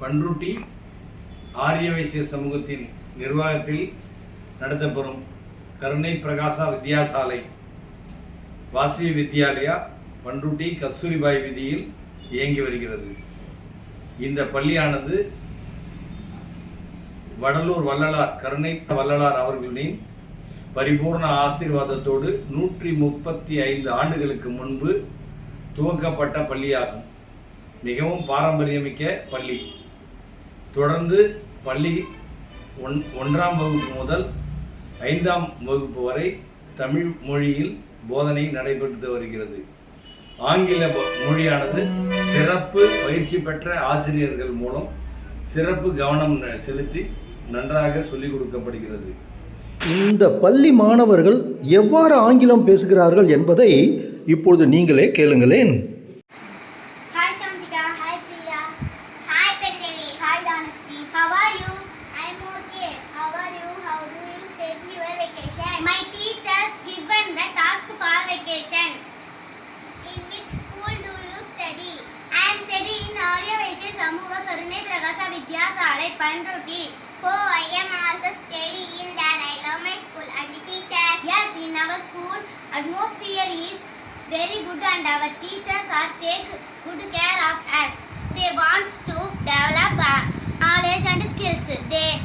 பன்ருட்டி ஆரிய வைசிய சமூகத்தின் நிர்வாகத்தில் நடத்தப்பெறும் கருணை பிரகாசா வித்யாசாலை வாசிய வித்யாலயா பன்ருட்டி கஸ்தூரிபாய் விதியில் இயங்கி வருகிறது. இந்த பள்ளியானது வடலூர் வள்ளலார் கருணை வள்ளலார் அவர்களின் பரிபூர்ண ஆசீர்வாதத்தோடு நூற்றி முப்பத்தி ஐந்து ஆண்டுகளுக்கு முன்பு துவக்கப்பட்ட பள்ளியாகும். மிகவும் பாரம்பரியமிக்க பள்ளி. தொடர்ந்து பள்ளி ஒன் ஒன்றாம் வகுப்பு முதல் ஐந்தாம் வகுப்பு வரை தமிழ் மொழியில் போதனை நடைபெற்று வருகிறது. ஆங்கில மொழியானது சிறப்பு பயிற்சி பெற்ற ஆசிரியர்கள் மூலம் சிறப்பு கவனம் ந- செலுத்தி நன்றாக சொல்லிக் கொடுக்கப்படுகிறது. இந்த பள்ளி மாணவர்கள் எவ்வாறு ஆங்கிலம் பேசுகிறார்கள் என்பதை இப்பொழுது நீங்களே கேளுங்களேன். My teachers given the task for vacation. In which school do you study? I am studying in Arya Vaisya Samuga Karune Prakasa Vidyasalai Pandruti. Oh, I am also studying in there. I love my school and the teachers. Yes, in our school, atmosphere is very good and our teachers are take good care of us. They want to develop our knowledge and skills. They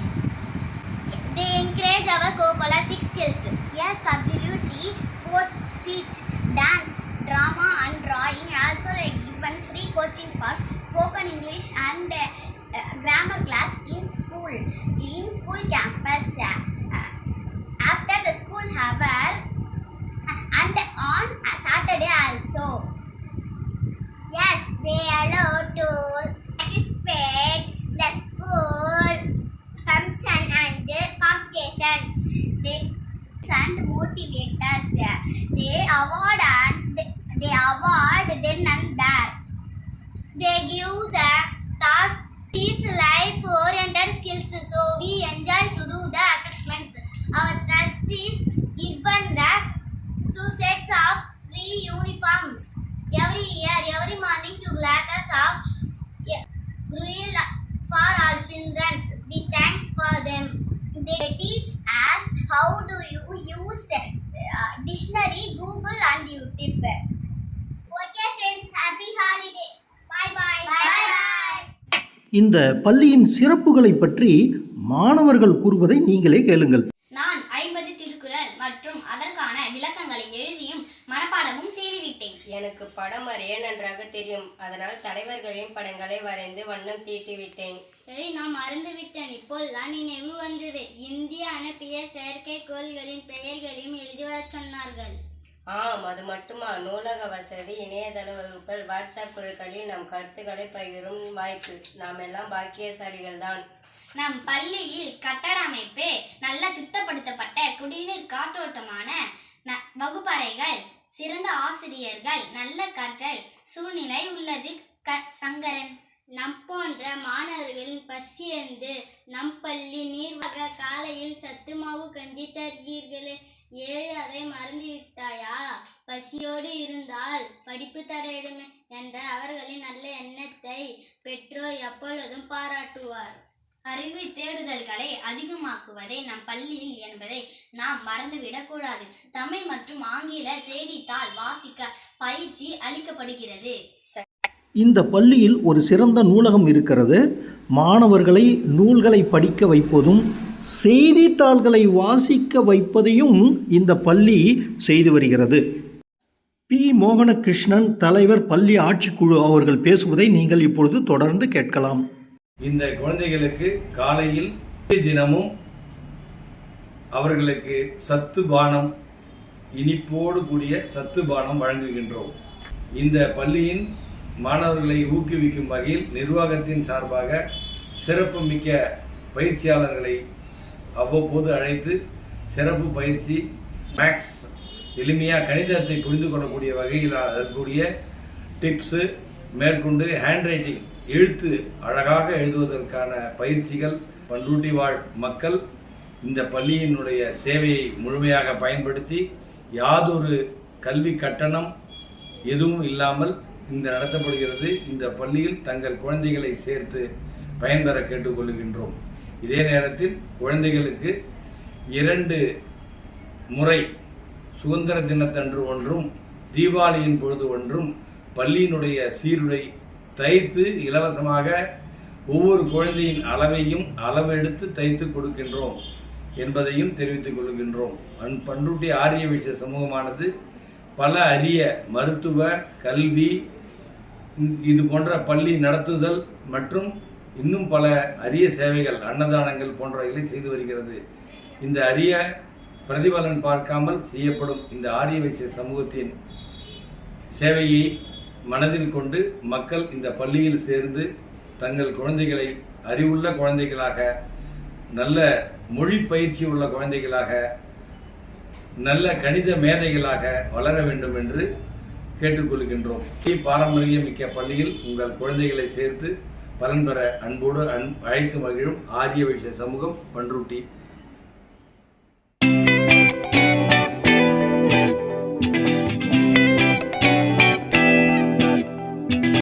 they encourage our co-scholastic skills. Yes, absolutely. Sports, speech, dance, drama and drawing also given free coaching for spoken English and uh, uh, grammar class in school. In school campus. Uh, uh, after the school hour and on Saturday also. Yes, they allow to participate the school function and competitions. They and motivate us. They award and they award then and there. They give இந்த பள்ளியின் சிறப்புகளை பற்றி மாணவர்கள் கூறுவதை நீங்களே கேளுங்கள். நான் ஐம்பது திருக்குறள் மற்றும் அதற்கான விளக்கங்களை எழுதியும் மனப்பாடமும் செய்துவிட்டேன். எனக்கு படம் வரைய நன்றாக தெரியும். அதனால் தலைவர்களின் படங்களை வரைந்து வண்ணம் தீட்டி விட்டேன் ஏய் நான் மறந்துவிட்டேன். இப்போதுதான் நினைவு வந்தது. இந்திய அனுப்பிய செயற்கைக்கோள்களின் பெயர்களையும் எழுதி வரச் சொன்னார்கள். ஆம் அது மட்டுமா? நூலக வசதி இணையதள வகுப்புகள் வாட்ஸ்அப் குழுக்களில் நம் கருத்துக்களை பகிரும் வாய்ப்பு. நாம் எல்லாம் பாக்கியசாலிகள் தான் நம் பள்ளியில் கட்டட அமைப்பு நல்ல சுத்தப்படுத்தப்பட்ட குடிநீர் காற்றோட்டமான ந- வகுப்பறைகள் சிறந்த ஆசிரியர்கள் நல்ல கற்றல் சூழ்நிலை உள்ளது. க சங்கரன் நம் போன்ற மாணவர்களின் பசியந்து நம் பள்ளி நீர்வாக காலையில் சத்து மாவு கஞ்சி தருகிறீர்களே. ஏழு அதை மறந்துவிட்டாயா? பசியோடு இருந்தால் படிப்பு தடையிடுமே என்ற அவர்களின் நல்ல எண்ணத்தை பெற்றோர் எப்பொழுதும் பாராட்டுவார். அறிவு தேடுதல்களை அதிகமாக்குவதே நம் பள்ளியில் என்பதை நாம் மறந்துவிடக்கூடாது தமிழ் மற்றும் ஆங்கில செய்தித்தாள் வாசிக்க பயிற்சி அளிக்கப்படுகிறது. இந்த பள்ளியில் ஒரு சிறந்த நூலகம் இருக்கிறது. மாணவர்களை நூல்களை படிக்க வைப்பதும் செய்தித்தாள்களை வாசிக்க வைப்பதையும் இந்த பள்ளி செய்து வருகிறது. பி. மோகனகிருஷ்ணன் தலைவர் பள்ளி ஆட்சிக்குழு அவர்கள் பேசுவதை நீங்கள் இப்பொழுது தொடர்ந்து கேட்கலாம். இந்த குழந்தைகளுக்கு காலையில் தினமும் அவர்களுக்கு சத்து பானம் இனிப்போடு கூடிய சத்து பானம் வழங்குகின்றோம். இந்த பள்ளியின் மாணவர்களை ஊக்குவிக்கும் வகையில் நிர்வாகத்தின் சார்பாக சிறப்பு மிக்க பயிற்சியாளர்களை அவ்வப்போது அழைத்து சிறப்பு பயிற்சி மேக்ஸ் எளிமையாக கணிதத்தை புரிந்து கொள்ளக்கூடிய வகையில் அதற்குரிய டிப்ஸு மேற்கொண்டு ஹேண்ட் ரைட்டிங் எழுத்து அழகாக எழுதுவதற்கான பயிற்சிகள் பல்லூட்டி வாழ் மக்கள் இந்த பள்ளியினுடைய சேவையை முழுமையாக பயன்படுத்தி யாதொரு கல்வி கட்டணம் எதுவும் இல்லாமல் இந்த நடத்தப்படுகிறது. இந்த பள்ளியில் தங்கள் குழந்தைகளை சேர்த்து பயன்பெற கேட்டுக்கொள்கின்றோம். இதே நேரத்தில் குழந்தைகளுக்கு இரண்டு முறை சுதந்திர தினத்தன்று ஒன்றும் தீபாவளியின் பொழுது ஒன்றும் பள்ளியினுடைய சீருடை தைத்து இலவசமாக ஒவ்வொரு குழந்தையின் அளவையும் அளவெடுத்து தைத்து கொடுக்கின்றோம் என்பதையும் தெரிவித்துக் கொள்கின்றோம். அன் பண்ருட்டி ஆரிய விஷய சமூகமானது பல அரிய மருத்துவ கல்வி இது போன்ற பள்ளி நடத்துதல் மற்றும் இன்னும் பல அரிய சேவைகள் அன்னதானங்கள் போன்றவைகளை செய்து வருகிறது. இந்த அரிய பிரதிபலன் பார்க்காமல் செய்யப்படும் இந்த ஆரிய வைசிய சமூகத்தின் சேவையை மனதில் கொண்டு மக்கள் இந்த பள்ளியில் சேர்ந்து தங்கள் குழந்தைகளை அறிவுள்ள குழந்தைகளாக நல்ல மொழி பயிற்சி உள்ள குழந்தைகளாக நல்ல கணித மேதைகளாக வளர வேண்டும் என்று கேட்டுக்கொள்கின்றோம். பாரம்பரியம் மிக்க பள்ளியில் உங்கள் குழந்தைகளை சேர்த்து பலன் பெற அன்போடு அன் அழைத்து மகிழும் ஆரிய வைஷ்ண சமூகம் பன்ருட்டி.